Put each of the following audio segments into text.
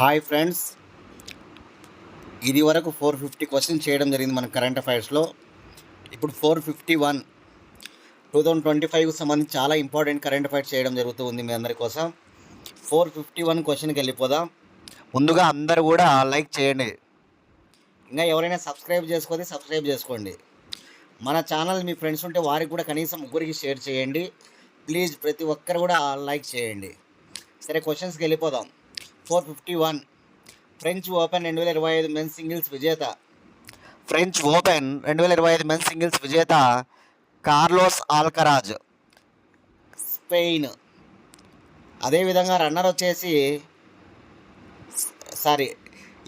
Hi friends. ఇది వరకు four fifty question చేయడం జరిగింది మన కరెంట్ అఫైర్స్లో. ఇప్పుడు four fifty one. Two thousand twenty ఫైవ్కి సంబంధించి చాలా ఇంపార్టెంట్ కరెంట్ అఫైర్స్ చేయడం జరుగుతూ ఉంది మీ అందరి కోసం. ఫోర్ ఫిఫ్టీ వన్ క్వశ్చన్కి వెళ్ళిపోదాం. ముందుగా అందరు కూడా లైక్ చేయండి. ఇంకా ఎవరైనా సబ్స్క్రైబ్ చేసుకోతే సబ్స్క్రైబ్ చేసుకోండి. మన ఛానల్ మీ ఫ్రెండ్స్ ఉంటే వారికి కూడా కనీసం ముగ్గురికి షేర్ చేయండి. ప్లీజ్ ప్రతి ఒక్కరు కూడా లైక్ చేయండి. సరే క్వశ్చన్స్కి వెళ్ళిపోదాం. Four fifty one. French Open రెండు వేల ఇరవై ఐదు మెన్స్ సింగిల్స్ విజేత. ఫ్రెంచ్ ఓపెన్ రెండు వేల ఇరవై ఐదు మెన్స్ సింగిల్స్ విజేత కార్లోస్ ఆల్కరాజ్. స్పెయిన్. అదేవిధంగా రన్నర్ వచ్చేసి సారీ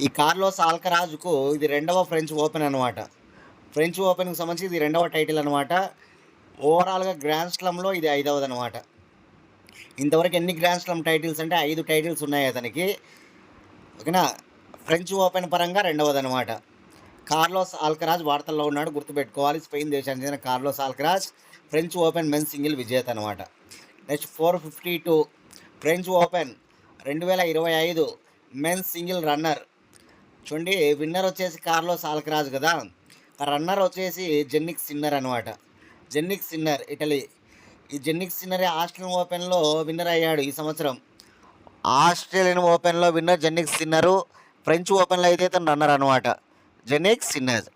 ఈ కార్లోస్ ఆల్కరాజ్కు ఇది రెండవ ఫ్రెంచ్ ఓపెన్ అనమాట ఫ్రెంచ్ ఓపెన్కి సంబంధించి ఇది రెండవ టైటిల్ అనమాట ఓవరాల్గా గ్రాండ్ స్లమ్లో ఇది ఐదవది అనమాట ఇంతవరకు ఎన్ని గ్రాండ్ స్లామ్ టైటిల్స్ అంటే ఐదు టైటిల్స్ ఉన్నాయి అతనికి. ఓకేనా? ఫ్రెంచ్ ఓపెన్ పరంగా రెండవది అనమాట కార్లోస్ ఆల్కరాజ్ వార్తల్లో ఉన్నాడు గుర్తుపెట్టుకోవాలి. స్పెయిన్ దేశానికి చెందిన Carlos Alcaraz French Open men single విజేత అనమాట next four fifty two French Open రెండు వేల ఇరవై ఐదు మెన్ సింగిల్ రన్నర్ చూడండి విన్నర్ వచ్చేసి కార్లోస్ ఆల్కరాజ్ కదా. రన్నర్ వచ్చేసి జెన్నిక్ సిన్నర్ అనమాట జెన్నిక్ సిన్నర్ ఇటలీ ఈ జెన్నిక్ సిన్నరే ఆస్ట్రేలియన్ ఓపెన్లో విన్నర్ అయ్యాడు ఈ సంవత్సరం. ఆస్ట్రేలియన్ ఓపెన్లో విన్నర్ జెన్నిక్ సిన్నరు ఫ్రెంచ్ ఓపెన్లో అయితే తను రన్నర్ అనమాట జెన్నిక్ సిన్నర్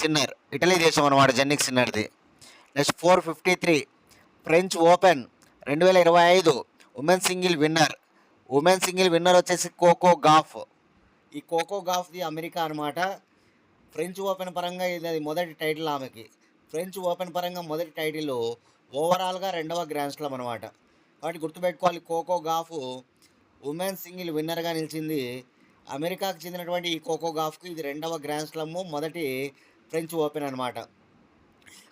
సిన్నర్ ఇటలీ దేశం అనమాట Jannik సిన్నర్ది next four fifty three French Open రెండు వేల ఇరవై ఐదు women single winner. Women single winner వచ్చేసి కోకో గాఫ్. ఈ కోకో గాఫ్ది అమెరికా అనమాట ఫ్రెంచ్ ఓపెన్ పరంగా ఇది అది మొదటి టైటిల్ ఆమెకి. ఫ్రెంచ్ ఓపెన్ పరంగా మొదటి టైటిల్ ఓవరాల్గా రెండవ గ్రాండ్ స్లామ్ అనమాట కాబట్టి గుర్తుపెట్టుకోవాలి కోకో గాఫ్ ఉమెన్ సింగిల్ విన్నర్గా నిలిచింది. అమెరికాకు చెందినటువంటి ఈ కోకో గాఫ్కు ఇది రెండవ గ్రాండ్ స్లమ్. మొదటి ఫ్రెంచ్ ఓపెన్ అనమాట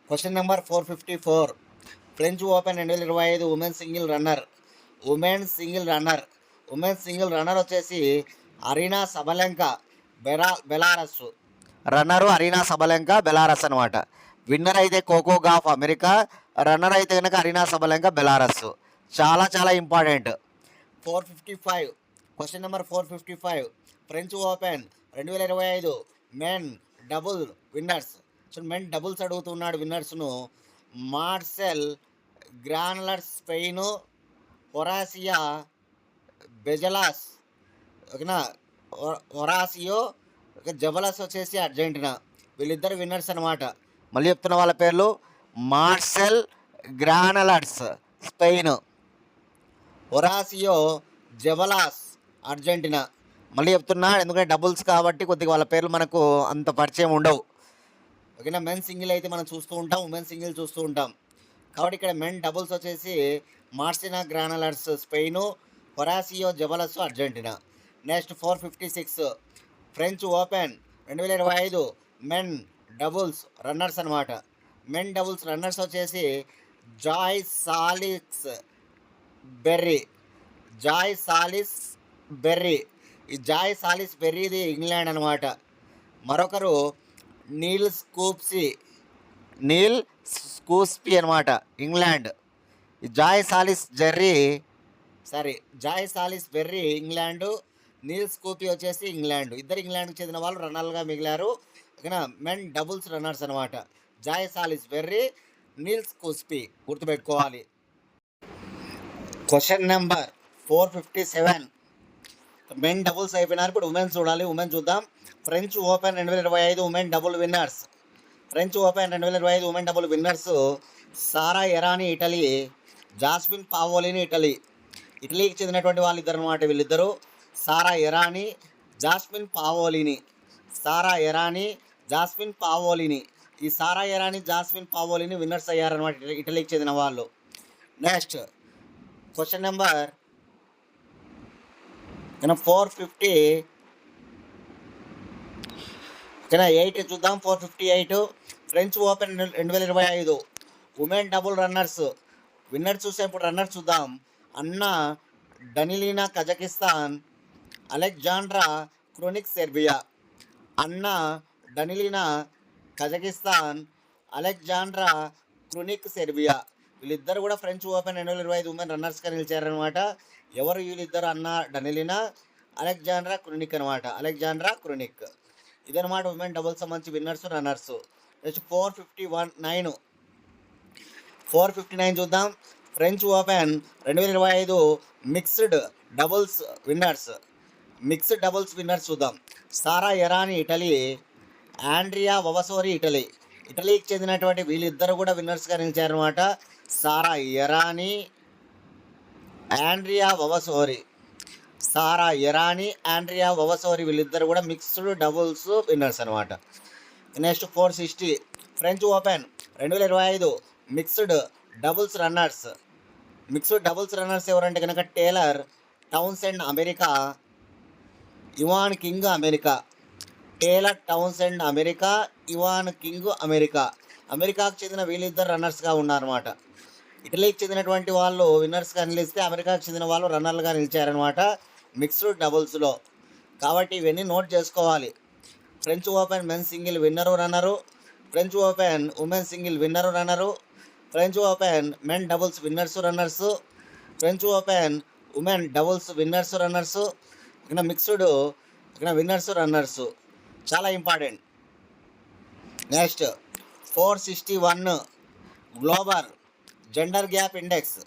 question number four fifty four. French Open రెండు వేల ఇరవై ఐదు women single runner. Women single runner. Women single runner వచ్చేసి Aryna Sabalenka బెరా Belarus. Runner Aryna Sabalenka Belarus అనమాట విన్నర్ అయితే కోకో గాఫ్ అమెరికా రన్నర్ అయితే కనుక అరీనా సబలంక బెలారస్ చాలా చాలా important. Four fifty five question number four fifty five. French Open రెండు వేల ఇరవై ఐదు men double winners. So men doubles అడుగుతున్నాడు విన్నర్స్ను. మార్సెల్ గ్రానలర్ స్పెయిన్ హొరాసియా బెజలాస్ ఓకేనా? ఒరాసియో హొరాసియో జబలస్ వచ్చేసి అర్జెంటీనా. వీళ్ళిద్దరు విన్నర్స్ అనమాట మళ్ళీ చెప్తున్న వాళ్ళ పేర్లు Marcel Granollers Spain. Horacio Zeballos Argentina. మళ్ళీ చెప్తున్నా ఎందుకంటే డబుల్స్ కాబట్టి కొద్దిగా వాళ్ళ పేర్లు మనకు అంత పరిచయం ఉండవు. ఓకేనా? మెన్ సింగిల్ అయితే మనం చూస్తూ ఉంటాం ఉమెన్ సింగిల్ చూస్తూ ఉంటాం. కాబట్టి ఇక్కడ మెన్ డబుల్స్ వచ్చేసి Marcel Granollers Spain Horacio Zeballos Argentina. Next four fifty six French Open రెండు వేల ఇరవై ఐదు మెన్ డబుల్స్ రన్నర్స్ అనమాట మెన్ డబుల్స్ రన్నర్స్ వచ్చేసి జాయ్ సాలిక్స్ బెర్రీ. Joe Salisbury. ఈ జాయ్ సాలిస్ బెర్రీది ఇంగ్లాండ్ అనమాట మరొకరు నీల్ స్కూప్సీ. నీల్ స్కూస్పీ అనమాట ఇంగ్లాండ్. ఈ Joe Salisbury sorry Joe Salisbury England Neal Skupski వచ్చేసి ఇంగ్లాండ్. ఇద్దరు ఇంగ్లాండ్కి చెందిన వాళ్ళు రన్నర్లుగా మిగిలారు. ఓకేనా? మెన్ డబుల్స్ రన్నర్స్ అనమాట Joe Salisbury Neals Skupski గుర్తుపెట్టుకోవాలి. Question number four fifty seven. Men doubles అయిపోయినారు. ఇప్పుడు ఉమెన్ చూడాలి. ఉమెన్ చూద్దాం. ఫ్రెంచ్ ఓపెన్ రెండు వేల ఇరవై ఐదు women double winners. French Open రెండు వేల ఇరవై ఐదు women double winners. Sara Errani Italy Jasmine Paolini Italy. ఇటలీకి చెందినటువంటి వాళ్ళు ఇద్దరు అనమాట వీళ్ళిద్దరూ. సారా ఎరాని జాస్మిన్ పావోలిని. సారా ఎరాని జాస్మిన్ పావోలిని ఈ సారా ఎరాని జాస్మిన్ పావోలిని విన్నర్స్ అయ్యారనమాట ఇటలీకి చెందిన వాళ్ళు. నెక్స్ట్ క్వశ్చన్ నెంబర్ ఓకేనా ఫోర్ ఫిఫ్టీ ఓకేనా ఎయిట్ చూద్దాం four fifty eight French open రెండు వేల ఇరవై ఐదు. ఉమెన్ డబుల్ రన్నర్స్ విన్నర్ చూసే ఇప్పుడు రన్నర్ చూద్దాం. Anna Danilina Kazakhstan Alexandra Krunic Serbia. Anna Danilina Kazakhstan Alexandra Krunic Serbia. వీళ్ళిద్దరు కూడా ఫ్రెంచ్ ఓపెన్ రెండు వేల ఇరవై ఐదు ఉమెన్ రన్నర్స్గా నిలిచారనమాట ఎవరు వీళ్ళిద్దరు అన్న డనిలినా అలెగ్జాండ్రా క్రునిక్ అనమాట అలెగ్జాండ్రా క్రునిక్. ఇదనమాట ఉమెన్ డబుల్స్ సంబంధించి winners runners. Next four fifty one nine. Four fifty nine చూద్దాం. ఫ్రెంచ్ ఓపెన్ రెండు వేల ఇరవై ఐదు mixed doubles winners. Mixed doubles winners చూద్దాం. Sara Errani Italy Andrea Vavassori Italy. ఇటలీకి చెందినటువంటి వీళ్ళిద్దరు కూడా విన్నర్స్గా నిలిచారనమాట సారా ఎరాని ఆండ్రియా వవసోరి. సారా ఎరాని ఆండ్రియా వవసోరి వీళ్ళిద్దరు కూడా మిక్స్డ్ డబుల్స్ విన్నర్స్ అనమాట next four sixty French open రెండు వేల ఇరవై ఐదు mixed doubles runners. Mixed doubles runners ఎవరంటే కనుక Taylor Towns and America Evan King America. Taylor Townsend America Evan King America. అమెరికాకు చెందిన వీళ్ళిద్దరు రన్నర్స్గా ఉన్నారన్నమాట. ఇటలీకి చెందినటువంటి వాళ్ళు విన్నర్స్గా నిలిస్తే అమెరికాకు చెందిన వాళ్ళు రన్నర్లుగా నిలిచారనమాట మిక్స్డ్ డబుల్స్లో. కాబట్టి ఇవన్నీ నోట్ చేసుకోవాలి. French open men single winner runner. French open women single winner runner. French open men doubles winners runners. French open women doubles winners runners. ఇక్కడ మిక్స్డ్ ఇక్కడ విన్నర్స్ రన్నర్స్. చాలా important. Next four sixty one global gender gap index.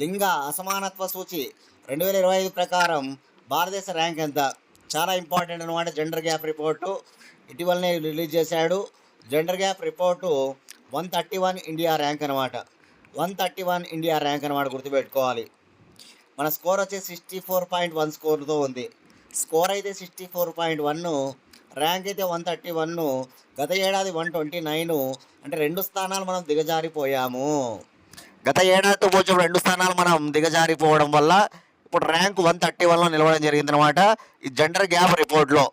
లింగ అసమానత్వ సూచి రెండు వేల ఇరవై ఐదు ప్రకారం భారతదేశ ర్యాంక్ ఎంత? చాలా ఇంపార్టెంట్ అనమాట జెండర్ గ్యాప్ రిపోర్టు. ఇటీవలనే రిలీజ్ చేశాడు. Gender gap report one thirty one India rank అనమాట one thirty one India rank అనమాట గుర్తుపెట్టుకోవాలి. మన స్కోర్ వచ్చి సిక్స్టీ ఫోర్ పాయింట్ వన్ స్కోర్తో ఉంది. స్కోర్ అయితే sixty four point one rank అయితే వన్ థర్టీ వన్ గత ఏడాది వన్ ట్వంటీ నైన్ అంటే రెండు స్థానాలు మనం దిగజారిపోయాము. గత ఏడాదితో పోల్చి రెండు స్థానాలు మనం దిగజారిపోవడం వల్ల ఇప్పుడు ర్యాంక్ వన్ థర్టీ వన్లో నిలవడం జరిగింది అనమాట ఈ జెండర్ గ్యాప్ రిపోర్ట్లో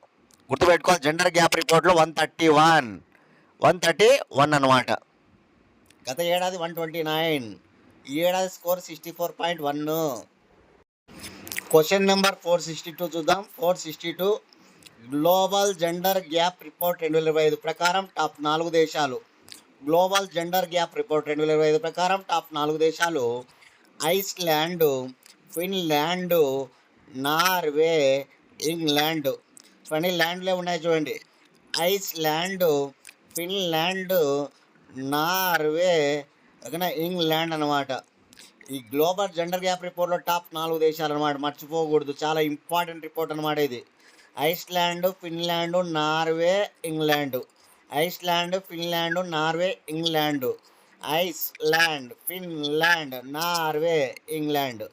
గుర్తుపెట్టుకోవాలి జెండర్ గ్యాప్ రిపోర్ట్లో one thirty one one thirty one అనమాట గత ఏడాది వన్ ట్వంటీ నైన్ ఈ ఏడాది score sixty four point one. Question number four sixty two చూద్దాం. Four sixty two global gender gap report రెండు వేల ఇరవై ఐదు ప్రకారం టాప్ నాలుగు దేశాలు. గ్లోబల్ జెండర్ గ్యాప్ రిపోర్ట్ రెండు వేల ఇరవై ఐదు ప్రకారం టాప్ నాలుగు దేశాలు. Iceland Finland Norway England. ఇవన్నీ ల్యాండ్లే ఉన్నాయి చూడండి. ఐస్లాండ్ ఫిన్లాండ్ నార్వే ఓకేనా? ఇంగ్లాండ్ అనమాట ఈ గ్లోబల్ జెండర్ గ్యాప్ రిపోర్ట్లో టాప్ నాలుగు దేశాలు అనమాట మర్చిపోకూడదు. చాలా ఇంపార్టెంట్ రిపోర్ట్ అనమాట ఇది. Iceland Finland Norway England. Iceland Finland Norway England. Iceland Finland Norway England.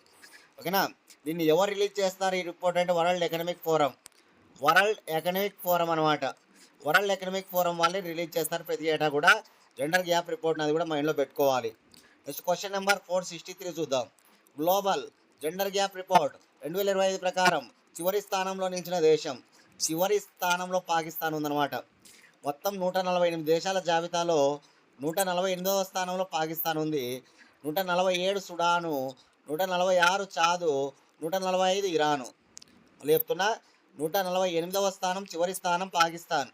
ఓకేనా? దీన్ని ఎవరు రిలీజ్ చేస్తారు? ఈ రిపోర్ట్ అంటే World Economic Forum. World Economic Forum అనమాట వరల్డ్ ఎకనామిక్ ఫోరం వాళ్ళే రిలీజ్ చేస్తారు. ప్రతి ఏటా కూడా జెండర్ గ్యాప్ రిపోర్ట్ అది కూడా మైండ్లో పెట్టుకోవాలి. Next question number four sixty three చూద్దాం. గ్లోబల్ జెండర్ గ్యాప్ రిపోర్ట్ రెండు వేల ఇరవై ఐదు ప్రకారం చివరి స్థానంలో నిలిచిన దేశం చివరి స్థానంలో పాకిస్తాన్ ఉందన్నమాట. మొత్తం నూట నలభై ఎనిమిది దేశాల జాబితాలో నూట నలభై ఎనిమిదవ స్థానంలో పాకిస్తాన్ ఉంది. నూట నలభై ఏడు సుడాను నూట నలభై ఆరు చాదు నూట నలభై ఐదు ఇరాను. మళ్ళీ చెప్తున్నా నూట నలభై ఎనిమిదవ స్థానం చివరి స్థానం పాకిస్తాన్.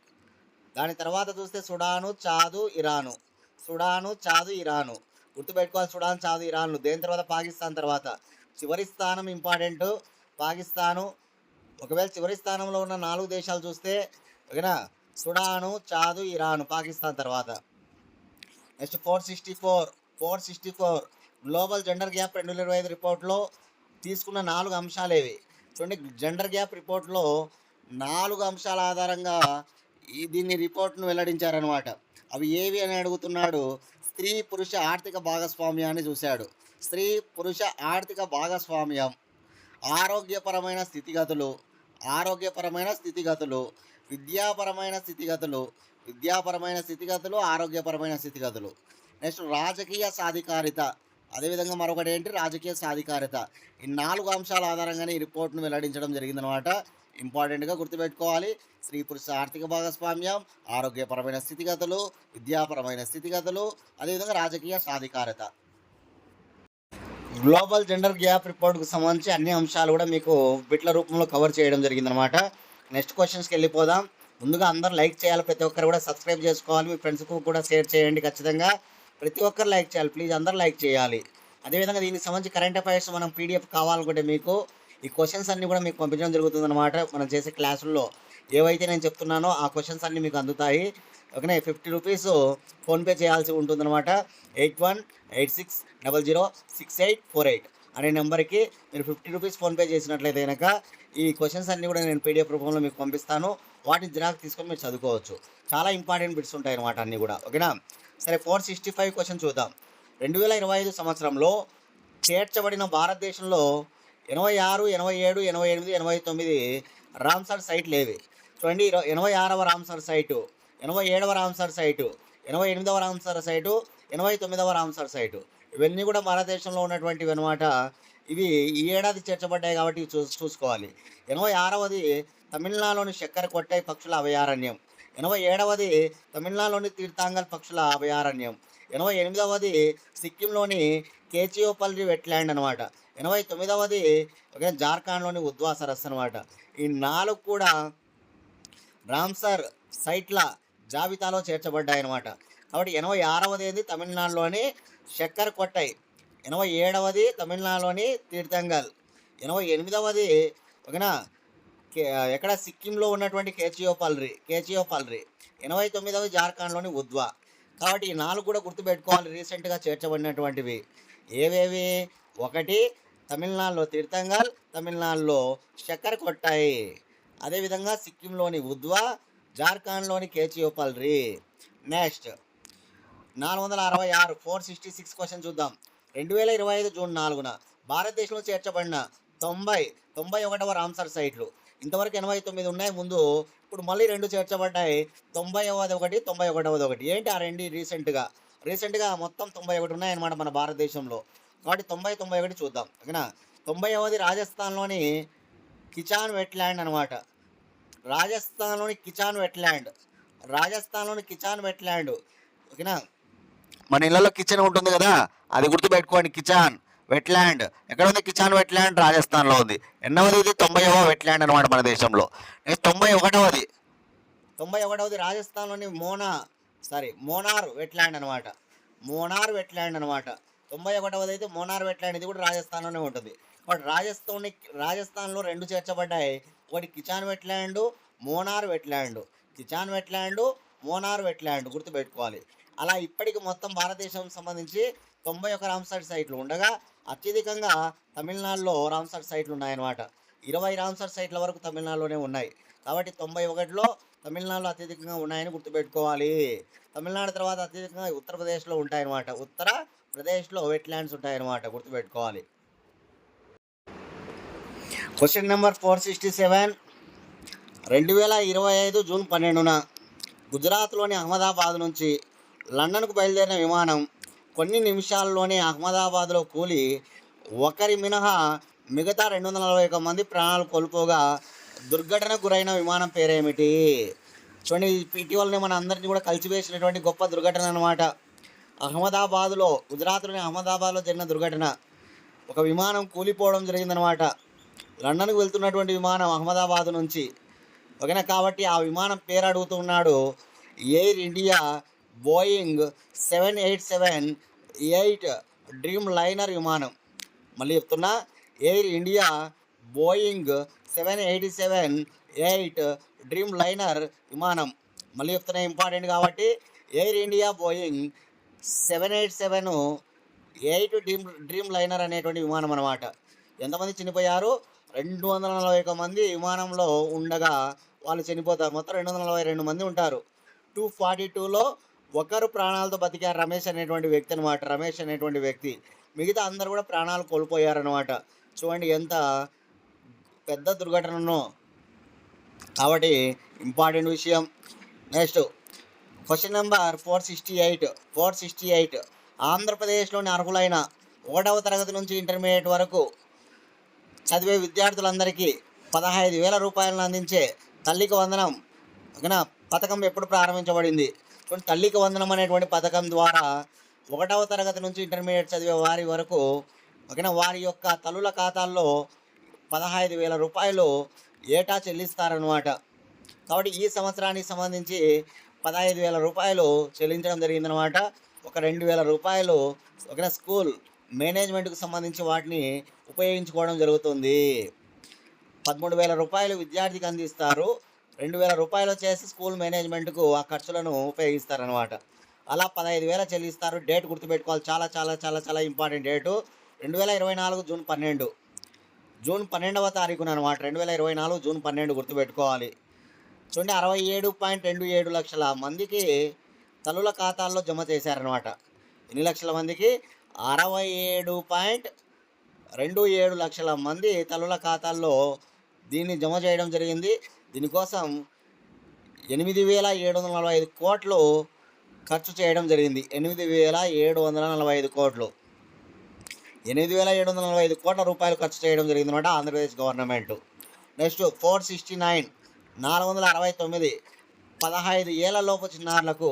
దాని తర్వాత చూస్తే Sudan Chad Iran. Sudan Chad Iran. గుర్తుపెట్టుకోవాలి సుడాన్ చాదు ఇరాన్లు దేని తర్వాత? పాకిస్తాన్ తర్వాత. చివరి స్థానం ఇంపార్టెంట్. పాకిస్తాను ఒకవేళ చివరి స్థానంలో ఉన్న నాలుగు దేశాలు చూస్తే ఓకేనా? సుడాను చాదు ఇరాన్ పాకిస్తాన్ తర్వాత. Next four sixty four four sixty four. Global gender gap రెండు వేల ఇరవై ఐదు రిపోర్ట్లో తీసుకున్న నాలుగు అంశాలు ఏవి? చూడండి జెండర్ గ్యాప్ రిపోర్ట్లో నాలుగు అంశాల ఆధారంగా ఈ దీన్ని రిపోర్ట్ను వెల్లడించారనమాట అవి ఏవి అని అడుగుతున్నాడు? స్త్రీ పురుష ఆర్థిక భాగస్వామ్యాన్ని చూశాడు. స్త్రీ పురుష ఆర్థిక భాగస్వామ్యం ఆరోగ్యపరమైన స్థితిగతులు ఆరోగ్యపరమైన స్థితిగతులు విద్యాపరమైన స్థితిగతులు విద్యాపరమైన స్థితిగతులు ఆరోగ్యపరమైన స్థితిగతులు. నెక్స్ట్ రాజకీయ సాధికారిత అదేవిధంగా మరొకటి ఏంటి? రాజకీయ సాధికారిత. ఈ నాలుగు అంశాల ఆధారంగానే ఈ రిపోర్ట్ను వెల్లడించడం జరిగిందనమాట ఇంపార్టెంట్గా గుర్తుపెట్టుకోవాలి. స్త్రీ పురుష ఆర్థిక భాగస్వామ్యం ఆరోగ్యపరమైన స్థితిగతులు విద్యాపరమైన స్థితిగతులు అదేవిధంగా రాజకీయ సాధికారత. గ్లోబల్ జెండర్ గ్యాప్ రిపోర్ట్కు సంబంధించి అన్ని అంశాలు కూడా మీకు బిట్ల రూపంలో కవర్ చేయడం జరిగిందనమాట నెక్స్ట్ క్వశ్చన్స్కి వెళ్ళిపోదాం. ముందుగా అందరూ లైక్ చేయాలి ప్రతి ఒక్కరు కూడా సబ్స్క్రైబ్ చేసుకోవాలి మీ ఫ్రెండ్స్కు కూడా షేర్ చేయండి ఖచ్చితంగా. ప్రతి ఒక్కరు లైక్ చేయాలి ప్లీజ్ అందరూ లైక్ చేయాలి. అదేవిధంగా దీనికి సంబంధించి కరెంట్ అఫైర్స్ మనం పీడిఎఫ్ కావాలనుకుంటే మీకు ఈ క్వశ్చన్స్ అన్నీ కూడా మీకు పంపించడం జరుగుతుంది అనమాట మనం చేసే క్లాసుల్లో ఏవైతే నేను చెప్తున్నానో ఆ క్వశ్చన్స్ అన్నీ మీకు అందుతాయి. ఓకేనా? ఫిఫ్టీ రూపీస్ ఫోన్పే చేయాల్సి ఉంటుందన్నమాట. Eight one eight six double zero six eight four eight అనే నెంబర్కి మీరు ఫిఫ్టీ రూపీస్ ఫోన్పే చేసినట్లయితే కనుక ఈ క్వశ్చన్స్ అన్నీ కూడా నేను పీడిఎఫ్ రూపంలో మీకు పంపిస్తాను. వాటిని జిరాక్స్ తీసుకొని మీరు చదువుకోవచ్చు. చాలా ఇంపార్టెంట్ బిట్స్ ఉంటాయి అనమాట అన్నీ కూడా. ఓకేనా? సరే ఫోర్ సిక్స్టీ ఫైవ్ క్వశ్చన్ చూద్దాం. రెండు వేల ఇరవై ఐదు సంవత్సరంలో చేర్చబడిన భారతదేశంలో ఎనభై ఆరు ఎనభై ఏడు ఎనభై ఎనిమిది ఎనభై తొమ్మిది రామ్సర్ సైట్లు ఏవి చూడండి ఇరవై ఎనభై ఆరవ రామ్సర్ సైటు ఎనభై ఏడవ రామ్సర్ సైటు ఎనభై ఎనిమిదవ రామ్సర్ సైటు ఎనభై తొమ్మిదవ రామ్సర్ సైటు. ఇవన్నీ కూడా భారతదేశంలో ఉన్నటువంటివి అనమాట ఇవి ఈ ఏడాది చేర్చబడ్డాయి కాబట్టి చూ చూసుకోవాలి. ఎనభై ఆరవది తమిళనాడులోని చక్కెర కొట్టై పక్షుల అభయారణ్యం. ఎనభై ఏడవది తమిళనాడులోని తీర్థాంగల్ పక్షుల అభయారణ్యం. ఎనభై ఎనిమిదవది సిక్కింలోని కేచియోపల్లి వెట్లాండ్ అనమాట ఎనభై తొమ్మిదవది జార్ఖండ్లోని ఉద్వా సరస్సు అనమాట ఈ నాలుగు కూడా రామ్సార్ సైట్ల జాబితాలో చేర్చబడ్డాయి అనమాట కాబట్టి ఎనభై ఆరవదేది తమిళనాడులోని చక్కర్ కొట్టై ఎనభై ఏడవది తమిళనాడులోని తీర్థంగల్ ఎనభై ఎనిమిదవది ఓకేనా? కే- ఎక్కడ సిక్కింలో ఉన్నటువంటి కేచియోపల్రి కేచియోపల్రి ఎనభై తొమ్మిదవది జార్ఖండ్లోని ఉద్వా. కాబట్టి ఈ నాలుగు కూడా గుర్తుపెట్టుకోవాలి రీసెంట్గా చేర్చబడినటువంటివి. ఏవేవి? ఒకటి తమిళనాడులో తీర్థంగల్ తమిళనాడులో చక్కెర కొట్టాయి అదేవిధంగా సిక్కింలోని ఉద్వా జార్ఖండ్లోని కేచియోపల్రి నెక్స్ట్ నాలుగు వందల అరవై ఆరు ఫోర్ సిక్స్టీ సిక్స్ క్వశ్చన్ చూద్దాం. రెండు వేల ఇరవై ఐదు జూన్ నాలుగున భారతదేశంలో చేర్చబడిన తొంభై తొంభై ఒకటవ రామ్సర్ సైట్లు. ఇంతవరకు ఎనభై తొమ్మిది ఉన్నాయి. ముందు ఇప్పుడు మళ్ళీ రెండు చేర్చబడ్డాయి. తొంభై ఒకటి తొంభై ఒకటవది ఒకటి ఏంటి ఆ రెండు రీసెంట్గా? రీసెంట్గా మొత్తం తొంభై ఒకటి ఉన్నాయన్నమాట మన భారతదేశంలో. కాబట్టి తొంభై తొంభై ఒకటి చూద్దాం. ఓకేనా? తొంభై ఒకటి రాజస్థాన్లోని కిచాన్ వెట్ ల్యాండ్ అనమాట రాజస్థాన్లోని కిచాన్ వెట్లాండ్ రాజస్థాన్లోని కిచాన్ వెట్లాండ్ ఓకేనా? మన ఇళ్ళలో కిచెన్ ఉంటుంది కదా అది గుర్తుపెట్టుకోండి కిచాన్ వెట్లాండ్ ఎక్కడ ఉంది కిచాన్ వెట్లాండ్ రాజస్థాన్లో ఉంది. ఎన్నవది ఇది తొంభైవ వెట్లాండ్ అనమాట మన దేశంలో. నెక్స్ట్ తొంభై ఒకటవది తొంభై ఒకటవది రాజస్థాన్లోని మోనా సారీ మోనార్ వెట్లాండ్ అనమాట మోనార్ వెట్లాండ్ అనమాట తొంభై ఒకటవది అయితే మోనార్ వెట్లాండ్ ఇది కూడా రాజస్థాన్లోనే ఉంటుంది. బట్ రాజస్థాన్ రాజస్థాన్లో రెండు చేర్చబడ్డాయి. ఒకటి Khichan wetland Menar wetland Khichan wetland Menar wetland గుర్తుపెట్టుకోవాలి. అలా ఇప్పటికి మొత్తం భారతదేశం సంబంధించి తొంభై ఒక రామ్సర్ సైట్లు ఉండగా అత్యధికంగా తమిళనాడులో రామ్సర్ సైట్లు ఉన్నాయన్నమాట. ఇరవై రామ్సర్ సైట్ల వరకు తమిళనాడులోనే ఉన్నాయి. కాబట్టి తొంభై ఒకటిలో తమిళనాడులో అత్యధికంగా ఉన్నాయని గుర్తుపెట్టుకోవాలి. తమిళనాడు తర్వాత అత్యధికంగా ఉత్తరప్రదేశ్లో ఉంటాయన్నమాట. ఉత్తర ప్రదేశ్లో వెట్లాండ్స్ ఉంటాయన్నమాట గుర్తుపెట్టుకోవాలి. Question number four sixty seven. రెండు వేల ఇరవై ఐదు జూన్ పన్నెండున గుజరాత్లోని అహ్మదాబాద్ నుంచి లండన్కు బయలుదేరిన విమానం కొన్ని నిమిషాల్లోనే అహ్మదాబాద్లో కూలి ఒకరి మినహా మిగతా రెండు వందల నలభై ఒక మంది ప్రాణాలు కోల్పోగా దుర్ఘటనకు గురైన విమానం పేరేమిటి? చూడండి ఇటీవలనే మన అందరినీ కూడా కలిసివేసినటువంటి గొప్ప దుర్ఘటన అనమాట అహ్మదాబాద్లో గుజరాత్లోని అహ్మదాబాద్లో జరిగిన దుర్ఘటన. ఒక విమానం కూలిపోవడం జరిగిందనమాట లండన్కు వెళ్తున్నటువంటి విమానం అహ్మదాబాద్ నుంచి. ఓకేనా? కాబట్టి ఆ విమానం పేరు అడుగుతున్నాడు Air India Boeing seven eight seven eight Dreamliner విమానం. మళ్ళీ చెప్తున్నా Air India Boeing seven eighty seven eight Dreamliner విమానం. మళ్ళీ చెప్తున్నా ఇంపార్టెంట్ కాబట్టి Air India Boeing seven eight seven eight dream Dreamliner అనేటువంటి విమానం అనమాట ఎంతమంది చనిపోయారు? రెండు వందల నలభై ఒక మంది విమానంలో ఉండగా వాళ్ళు చనిపోతారు. మొత్తం రెండు వందల నలభై రెండు మంది ఉంటారు. టూ ఫార్టీ టూలో ఒకరు ప్రాణాలతో బతికారు రమేష్ అనేటువంటి వ్యక్తి అనమాట రమేష్ అనేటువంటి వ్యక్తి. మిగతా అందరు కూడా ప్రాణాలు కోల్పోయారనమాట చూడండి ఎంత పెద్ద దుర్ఘటనను. కాబట్టి ఇంపార్టెంట్ విషయం. Next question number four sixty eight. Four sixty eight. ఆంధ్రప్రదేశ్లోని అర్హులైన ఒకటవ తరగతి నుంచి ఇంటర్మీడియట్ వరకు చదివే విద్యార్థులందరికీ పదహైదు వేల రూపాయలను అందించే తల్లికి వందనం పథకం ఎప్పుడు ప్రారంభించబడింది? తల్లికి వందనం అనేటువంటి పథకం ద్వారా ఒకటవ తరగతి నుంచి ఇంటర్మీడియట్ చదివే వారి వరకు ఓకేనా వారి యొక్క తల్లుల ఖాతాల్లో పదహైదు వేల రూపాయలు ఏటా చెల్లిస్తారనమాట కాబట్టి ఈ సంవత్సరానికి సంబంధించి పదహైదు వేల రూపాయలు చెల్లించడం జరిగిందనమాట ఒక రెండు వేల రూపాయలు ఒక స్కూల్ మేనేజ్మెంట్కు సంబంధించి వాటిని ఉపయోగించుకోవడం జరుగుతుంది. పదమూడు వేల రూపాయలు విద్యార్థికి అందిస్తారు. రెండు వేల రూపాయలు వచ్చేసి స్కూల్ మేనేజ్మెంట్కు ఆ ఖర్చులను ఉపయోగిస్తారనమాట అలా పదహైదు వేల చెల్లిస్తారు. డేట్ గుర్తుపెట్టుకోవాలి. చాలా చాలా చాలా చాలా ఇంపార్టెంట్ డేటు. రెండు వేల ఇరవై నాలుగు జూన్ పన్నెండు. జూన్ పన్నెండవ తారీఖున అనమాట రెండు వేల ఇరవై నాలుగు జూన్ పన్నెండు గుర్తుపెట్టుకోవాలి. చూడండి అరవై ఏడు పాయింట్ రెండు ఏడు లక్షల మందికి తల్లుల ఖాతాల్లో జమ చేశారనమాట ఎన్ని లక్షల మందికి? అరవై ఏడు పాయింట్ రెండు ఏడు లక్షల మంది తల్లుల ఖాతాల్లో దీన్ని జమ చేయడం జరిగింది. దీనికోసం ఎనిమిది వేల ఏడు వందల నలభై ఐదు కోట్లు ఖర్చు చేయడం జరిగింది. ఎనిమిది వేల ఏడు వందల నలభై ఐదు కోట్లు. ఎనిమిది వేల ఏడు వందల నలభై ఐదు కోట్ల రూపాయలు ఖర్చు చేయడం జరిగింది అనమాట Andhra Pradesh government. Next four sixty nine నాలుగు వందల అరవై తొమ్మిది పదహైదు ఏళ్ళలోపు చిన్నారులకు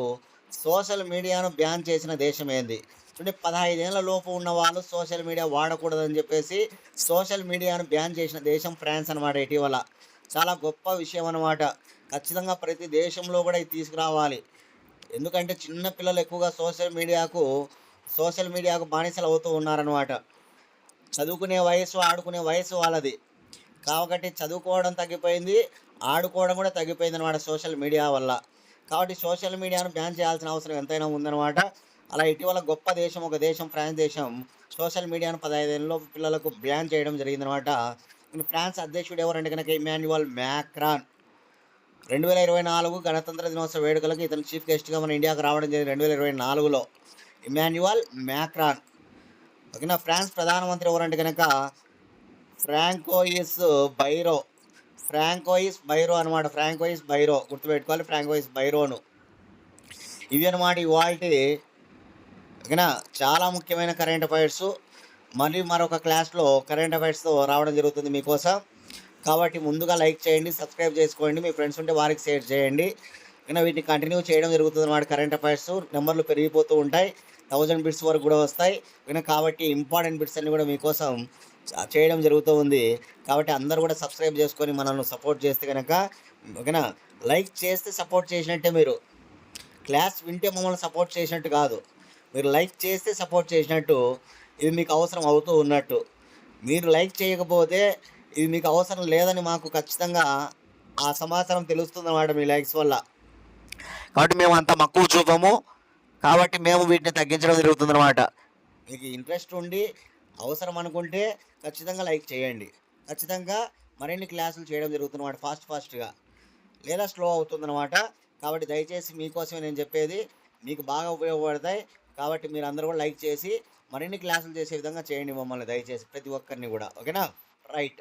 సోషల్ మీడియాను బ్యాన్ చేసిన దేశం ఏంది? చూడండి పదహైదేళ్ళ లోపు ఉన్న వాళ్ళు సోషల్ మీడియా వాడకూడదని చెప్పేసి సోషల్ మీడియాను బ్యాన్ చేసిన దేశం ఫ్రాన్స్ అనమాట ఇటీవల. చాలా గొప్ప విషయం అనమాట ఖచ్చితంగా ప్రతి దేశంలో కూడా ఇది తీసుకురావాలి. ఎందుకంటే చిన్న పిల్లలు ఎక్కువగా సోషల్ మీడియాకు సోషల్ మీడియాకు బానిసలు అవుతూ ఉన్నారనమాట చదువుకునే వయసు ఆడుకునే వయసు వాళ్ళది. కాబట్టి చదువుకోవడం తగ్గిపోయింది ఆడుకోవడం కూడా తగ్గిపోయింది అనమాట సోషల్ మీడియా వల్ల. కాబట్టి సోషల్ మీడియాను బ్యాన్ చేయాల్సిన అవసరం ఎంతైనా ఉందన్నమాట. అలా ఇటీవల గొప్ప దేశం ఒక దేశం ఫ్రాన్స్ దేశం సోషల్ మీడియాను పదహైదేళ్ళలో పిల్లలకు బ్యాన్ చేయడం జరిగిందనమాట ఫ్రాన్స్ అధ్యక్షుడు ఎవరంటే కనుక ఇమాన్యువల్ మ్యాక్రాన్. రెండు వేల ఇరవై నాలుగు గణతంత్ర దినోత్సవ వేడుకలకు ఇతను చీఫ్ గెస్ట్గా మన ఇండియాకు రావడం జరిగింది రెండు వేల ఇరవై నాలుగులో. Emmanuel Macron. ఓకేనా? ఫ్రాన్స్ ప్రధానమంత్రి ఎవరంటే కనుక ఫ్రాంకోయిస్ బైరో. ఫ్రాంకోయిస్ బైరో అనమాట ఫ్రాంకోయిస్ బైరో. గుర్తుపెట్టుకోవాలి ఫ్రాంకోయిస్ బైరోను. ఇవి అనమాట ఇవాళ ఓకేనా చాలా ముఖ్యమైన కరెంట్ అఫైర్స్ మళ్ళీ మరొక క్లాస్లో కరెంట్ అఫైర్స్తో రావడం జరుగుతుంది మీకోసం. కాబట్టి ముందుగా లైక్ చేయండి సబ్స్క్రైబ్ చేసుకోండి మీ ఫ్రెండ్స్ ఉంటే వారికి షేర్ చేయండి. ఇంకా వీటిని కంటిన్యూ చేయడం జరుగుతుంది అన్నమాట కరెంట్ అఫైర్స్ నెంబర్లు పెరిగిపోతూ ఉంటాయి థౌజండ్ బిట్స్ వరకు కూడా వస్తాయి. ఇంకా కాబట్టి ఇంపార్టెంట్ బిట్స్ అన్ని కూడా మీకోసం చేయడం జరుగుతూ ఉంది. కాబట్టి అందరూ కూడా సబ్స్క్రైబ్ చేసుకొని మనల్ని సపోర్ట్ చేస్తే కనుక ఓకేనా లైక్ చేస్తే సపోర్ట్ చేసినట్టే మీరు. క్లాస్ వింటే మమ్మల్ని సపోర్ట్ చేసినట్టు కాదు. మీరు లైక్ చేస్తే సపోర్ట్ చేసినట్టు ఇది మీకు అవసరం అవుతూ ఉన్నట్టు. మీరు లైక్ చేయకపోతే ఇది మీకు అవసరం లేదని మాకు ఖచ్చితంగా ఆ సమాచారం తెలుస్తుందన్నమాట మీ లైక్స్ వల్ల. కాబట్టి మేము అంత మక్కువ చూపము. కాబట్టి మేము వీటిని తగ్గించడం జరుగుతుందన్నమాట. మీకు ఇంట్రెస్ట్ ఉండి అవసరం అనుకుంటే ఖచ్చితంగా లైక్ చేయండి. ఖచ్చితంగా మరిన్ని క్లాసులు చేయడం జరుగుతుంది అనమాట ఫాస్ట్ ఫాస్ట్గా. లేదా స్లో అవుతుందన్నమాట. కాబట్టి దయచేసి మీకోసమే నేను చెప్పేది. మీకు బాగా ఉపయోగపడతాయి. కాబట్టి మీరు అందరూ కూడా లైక్ చేసి మరిన్ని క్లాసులు చేసే విధంగా చేయండి మమ్మల్ని దయచేసి ప్రతి ఒక్కరిని కూడా. ఓకేనా? రైట్.